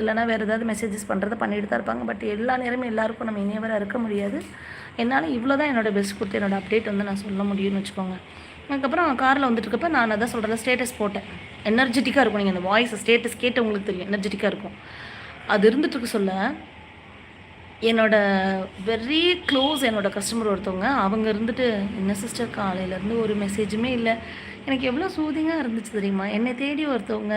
இல்லைன்னா வேறு ஏதாவது மெசேஜஸ் பண்ணுறத பண்ணிட்டு தான் இருப்பாங்க. பட் எல்லா நேரமும் எல்லாருக்கும் நம்ம இனியவராக இருக்க முடியாது. என்னால் இவ்வளோ தான் என்னோட பெஸ்ட் கொடுத்து என்னோட அப்டேட் வந்து நான் சொல்ல முடியும்னு வச்சுக்கோங்க. அதுக்கப்புறம் காரில் வந்துட்டு இருக்கப்ப நான் அதான் சொல்கிறேன் ஸ்டேட்டஸ் போட்டேன். எனர்ஜெட்டிக்காக இருக்கும். நீங்கள் அந்த வாய்ஸ் ஸ்டேட்டஸ் கேட்டு உங்களுக்கு தெரியும். எனர்ஜெட்டிக்காக இருக்கும். அது இருந்துட்டுருக்கு சொல்ல என்னோடய வெரி க்ளோஸ் என்னோட கஸ்டமர் ஒருத்தவங்க அவங்க இருந்துட்டு என்ன சிஸ்டர் காலையிலேருந்து ஒரு மெசேஜுமே இல்லை. எனக்கு எவ்வளோ சூதிங்காக இருந்துச்சு தெரியுமா? என்னை தேடி ஒருத்தவங்க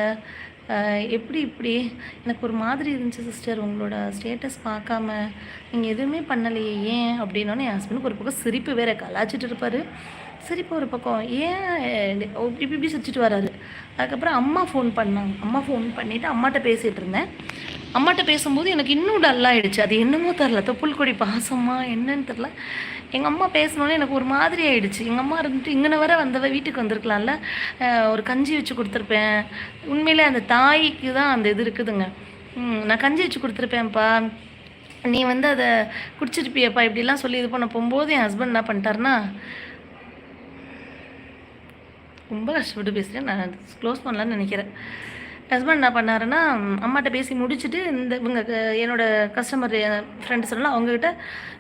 எப்படி இப்படி? எனக்கு ஒரு மாதிரி இருந்துச்சு சிஸ்டர் உங்களோட ஸ்டேட்டஸ் பார்க்காம நீங்கள் எதுவுமே பண்ணலையே ஏன்? அப்படின்னோடனே என் ஹஸ்பண்டுக்கு ஒரு பக்கம் சிரிப்பு வேற கலாச்சிட்டு இருப்பார். சிரிப்பு ஒரு பக்கம். ஏன் இப்படி இப்படி சிரிச்சிட்டு வராரு. அதுக்கப்புறம் அம்மா ஃபோன் பண்ணாங்க. அம்மா ஃபோன் பண்ணிவிட்டு அம்மாட்ட பேசிகிட்டு இருந்தேன். அம்மாட்ட பேசும்போது எனக்கு இன்னும் டல்லாகிடுச்சு அது என்னமோ தெரில தொப்புள் கொடி பாசமா என்னன்னு தெரில எங்கள் அம்மா பேசினோன்னே எனக்கு ஒரு மாதிரி ஆகிடுச்சு எங்கள் அம்மா இருந்துட்டு இங்கே வர வந்தவ வீட்டுக்கு வந்திருக்கலாம்ல. ஒரு கஞ்சி வச்சு கொடுத்துருப்பேன். உண்மையிலே அந்த தாய்க்கு தான் அந்த இது இருக்குதுங்க. நான் கஞ்சி வச்சு கொடுத்துருப்பேன்ப்பா. நீ வந்து அதை குடிச்சிருப்பியப்பா. இப்படிலாம் சொல்லி இது பண்ண போகும்போது என் ஹஸ்பண்ட் என்ன பண்ணிட்டாருன்னா ரொம்ப கஷ்டப்பட்டு பேசுகிறேன் நான் க்ளோஸ் பண்ணலான்னு நினைக்கிறேன். ஹஸ்பண்ட் என்ன பண்ணாருன்னா அம்மாட்ட பேசி முடிச்சுட்டு இந்த இவங்க க- என்னோட கஸ்டமர் ஃப்ரெண்டு சொல்லலாம் அவங்ககிட்ட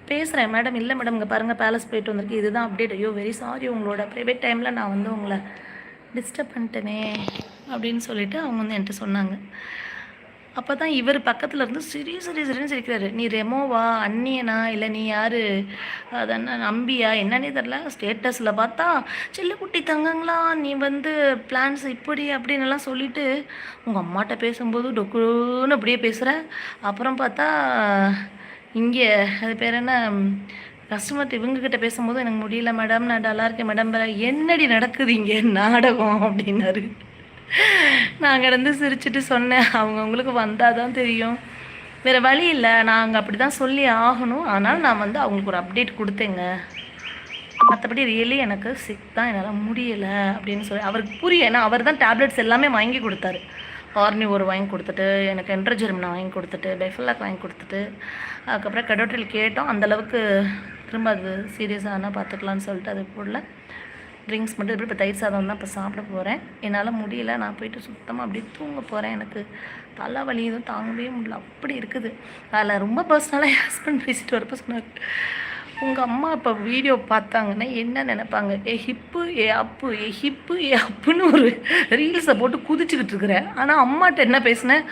பேசுகிறேன் மேடம் இல்லை மேடம் இங்கே பாருங்கள் பேலஸ் போயிட்டு வந்திருக்கு இதுதான் அப்டேட் ஐயோ வெரி சாரி உங்களோட. ப்ரைவேட் டைமில் நான் வந்து உங்களை டிஸ்டர்ப் பண்ணிட்டேனே அப்படின்னு சொல்லிட்டு அவங்க வந்து என்கிட்ட சொன்னாங்க. அப்போ தான் இவர் பக்கத்தில் இருந்து சிரி சிரி சிரின்னு சிரிக்கிறாரு. நீ ரெமோவா? அண்ணியனா இல்லை நீ யார்? அது நம்பியா? என்னன்னே தெரில ஸ்டேட்டஸில் பார்த்தா செல்லுக்குட்டி தங்கங்களா? நீ வந்து பிளான்ஸ் இப்படி அப்படின்னு எல்லாம் சொல்லிட்டு உங்கள் அம்மாட்ட பேசும்போது டொக்குன்னு அப்படியே பேசுகிற அப்புறம் பார்த்தா இங்கே அது பேர் என்ன? கஸ்டமர்கிட்ட இவங்ககிட்ட பேசும்போது எனக்கு முடியல மேடம் நான் நல்லா இருக்கேன் மேடம் என்னடி நடக்குது இங்கே? நாடகம் அப்படின்னாரு. நான் கிடந்து சிரிச்சுட்டு சொன்னேன். அவங்கவுங்களுக்கு வந்தால் தான் தெரியும். வேறு வழி இல்லை. நாங்கள் அப்படி தான் சொல்லி ஆகணும். ஆனால் நான் வந்து அவங்களுக்கு ஒரு அப்டேட் கொடுத்தேங்க. மற்றபடி ரியலி எனக்கு சிக் தான். என்னால் முடியலை அப்படின்னு சொல்லி அவருக்கு புரியும் ஏன்னா அவர் தான் டேப்லெட்ஸ் எல்லாமே வாங்கி கொடுத்தாரு. ஆர்னி ஒரு வாங்கி கொடுத்துட்டு எனக்கு என்ட்ரஜெர்மினா வாங்கி கொடுத்துட்டு பெஃபல்லாக் வாங்கி கொடுத்துட்டு அதுக்கப்புறம் கடோட்டில் கேட்டோம். அந்தளவுக்கு திரும்ப அது சீரியஸாக ஆனால் பார்த்துக்கலான்னு சொல்லிட்டு அது போடல. ட்ரிங்க்ஸ் மட்டும் இப்போ தயிர் சாதம் தான் இப்போ சாப்பிட போகிறேன் என்னால் முடியல. நான் போயிட்டு சுத்தமாக அப்படியே தூங்க போகிறேன் எனக்கு தலைவலி எதுவும் தாங்கவே முடியல. அப்படி இருக்குது. அதில் ரொம்ப பர்சனலாக என் ஹஸ்பண்ட் பேசிட்டு வரப்போ சொன்னார். உங்கள் அம்மா இப்போ வீடியோ பார்த்தாங்கன்னா என்ன நினைப்பாங்க? ஏ ஹிப்பு ஏ அப்பு ஏ ஹிப்பு ஏ அப்புன்னு ஒரு ரீல்ஸை போட்டு குதிச்சுக்கிட்டு இருக்கிறேன் ஆனால் அம்மாட்ட என்ன பேசினேன்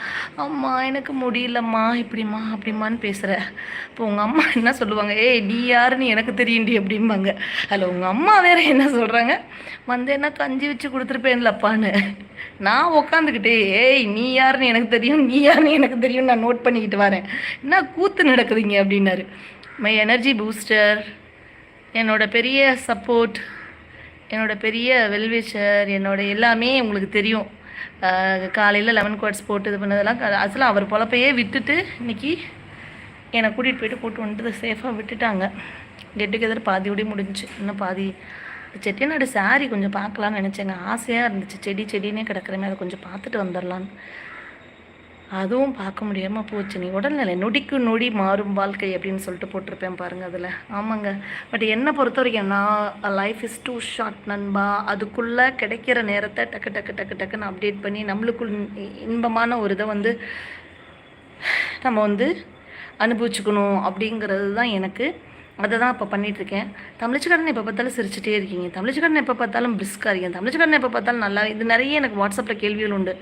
அம்மா எனக்கு முடியலம்மா இப்படிம்மா அப்படிம்மான்னு பேசுகிற இப்போ உங்கள் அம்மா என்ன சொல்லுவாங்க? ஏய் நீ யாருன்னு எனக்கு தெரியுண்டி அப்படிம்பாங்க. அதில் உங்கள் அம்மா வேறு என்ன சொல்கிறாங்க வந்து என்ன கஞ்சி வச்சு கொடுத்துருப்பேன்லப்பான்னு. நான் உக்காந்துக்கிட்டே ஏய் நீ யாருன்னு எனக்கு தெரியும் நீ யாருன்னு எனக்கு தெரியும் நான் நோட் பண்ணிக்கிட்டு வரேன். என்ன கூத்து நடக்குதுங்க? அப்படின்னாரு. மை எனர்ஜி பூஸ்டர் என்னோட பெரிய சப்போர்ட் என்னோட பெரிய வெல்விஷர் என்னோட எல்லாமே உங்களுக்கு தெரியும். காலையில் லெமன் குவாட்ஸ் போட்டு இது பண்ணதெல்லாம் அசலாக அவர் பொழப்பையே விட்டுட்டு இன்னைக்கு என்னை கூட்டிகிட்டு போயிட்டு கூட்டு வந்துட்டு சேஃபாக விட்டுட்டாங்க. கெட் டுகெதர் பாதியோடய முடிஞ்சுச்சு இன்னும் பாதி செட்டிநாடு சாரி கொஞ்சம் பார்க்கலான்னு நினச்சேங்க. ஆசையாக இருந்துச்சு. செடி செடினே கிடக்குறமே அதை கொஞ்சம் பார்த்துட்டு வந்துடலான்னு அதுவும் பார்க்க முடியாமல் போச்சு. நீ உடல்நிலை நொடிக்கு நொடி மாறும் வாழ்க்கை அப்படின்னு சொல்லிட்டு போட்டிருப்பேன் பாருங்கள் அதில். ஆமாங்க. பட் என்னை பொறுத்த வரைக்கும் நான் லைஃப் இஸ் டூ ஷார்ட் நண்பா. அதுக்குள்ளே கிடைக்கிற நேரத்தை டக்கு டக்கு டக்கு டக்குன்னு அப்டேட் பண்ணி நம்மளுக்குள் இன்பமான ஒரு இதை வந்து நம்ம வந்து அனுபவிச்சுக்கணும் அப்படிங்கிறது தான் எனக்கு அதை தான் இப்போ பண்ணிகிட்ருக்கேன் தமிழ்ச்சிக்காரன் எப்போ பார்த்தாலும் சிரிச்சிட்டே இருக்கீங்க. தமிழ்ச்சிக்காரன் எப்போ பார்த்தாலும் பிரிஸ்காக இருக்கீங்க. தமிழ்ச்சிக்காரன் எப்போ பார்த்தாலும் நல்லா இது நிறைய எனக்கு வாட்ஸ்அப்பில் கேள்விகள் உண்டு.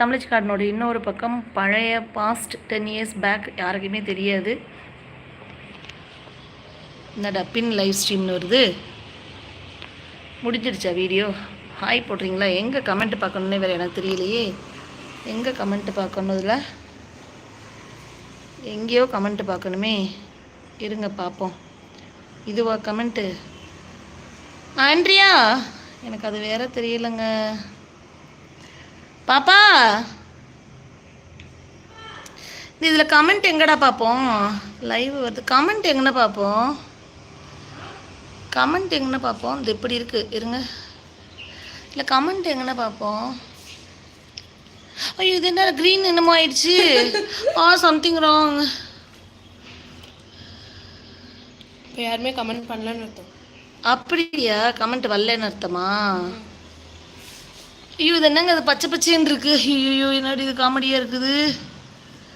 தமிழ்ச்சிக்காரனோட இன்னொரு பக்கம் பழைய பாஸ்ட் டென் இயர்ஸ் பேக் யாருக்குமே தெரியாது. என்னடா பின் லைவ் ஸ்ட்ரீம்னு வருது. முடிஞ்சிடுச்சா வீடியோ ஹாய் போடுறீங்களா? எங்கே கமெண்ட் பார்க்கணுன்னே வேறு எனக்கு தெரியலையே. எங்கே கமெண்ட் பார்க்கணும் இதில் எங்கேயோ கமெண்ட் பார்க்கணுமே. இருங்க பார்ப்போம். இதுவா கமெண்ட்டு? ஆண்ட்ரியா? எனக்கு அது வேற தெரியலங்க. பாப்பா? இதில் கமெண்ட் எங்கடா பார்ப்போம் லைவ் வருது. கமெண்ட் எங்கன்னு பார்ப்போம் கமெண்ட் எங்கன்னு பார்ப்போம் இது இப்படி இருக்கு. இருங்க. இல்லை கமெண்ட் எங்கன்னு பார்ப்போம் ஐயோ இது என்ன க்ரீன் என்னமோ ஆயிடுச்சு. ஆ சம்திங் ராங் இப்போ யாருமே கமெண்ட் பண்ணலன்னு அர்த்தம். அப்படியா? கமெண்ட் வரலன்னு அர்த்தமா? ஐயோ இது என்னங்க அது பச்சை பச்சைன்னு இருக்கு? ஐயோ என்னடி இது காமெடியாக இருக்குது?